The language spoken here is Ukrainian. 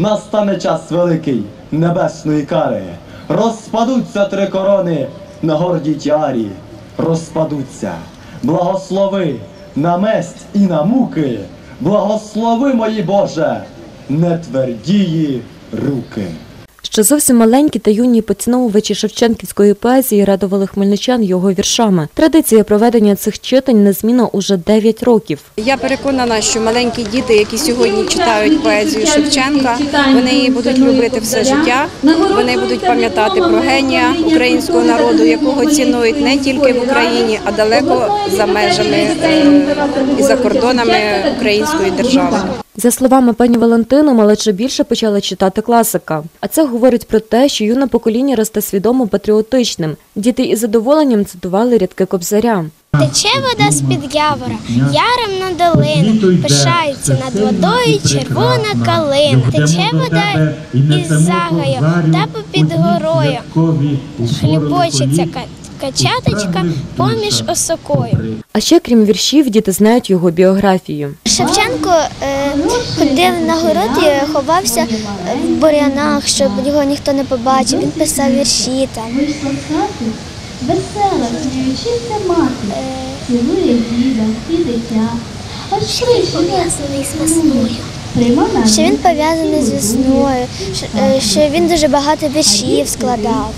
настане час великий небесної кари. Розпадуться три корони на гордій тіарі, розпадуться. Благослови на месть і на муки, благослови мої Боже, не твердії руки. Ще зовсім маленькі та юні поціновувачі шевченківської поезії радували хмельничан його віршами. Традиція проведення цих читань незмінна уже 9 років. Я переконана, що маленькі діти, які сьогодні читають поезію Шевченка, вони її будуть любити все життя. Вони будуть пам'ятати про генія українського народу, якого цінують не тільки в Україні, а далеко за межами е, і за кордонами української держави. За словами пані Валентини, малече більше почали читати класика. А це говорить про те, що юне покоління росте свідомо патріотичним. Діти із задоволенням цитували рядки Кобзаря. Тече вода з-під явора, яром на долину, пишається над водою червона калина. Тече вода із загаю, та попід горою, хлібочиться ка- качаточка поміж осокою. А ще крім віршів, діти знають його біографію. Шевченко е, ходив на город і ховався в бурянах, щоб його ніхто не побачив. Він писав вірші там. Весела, мати, цілує діда і дитя. Аж швидше Пов'язаний з весною. Що він пов'язаний з весною, що він дуже багато віршів складав.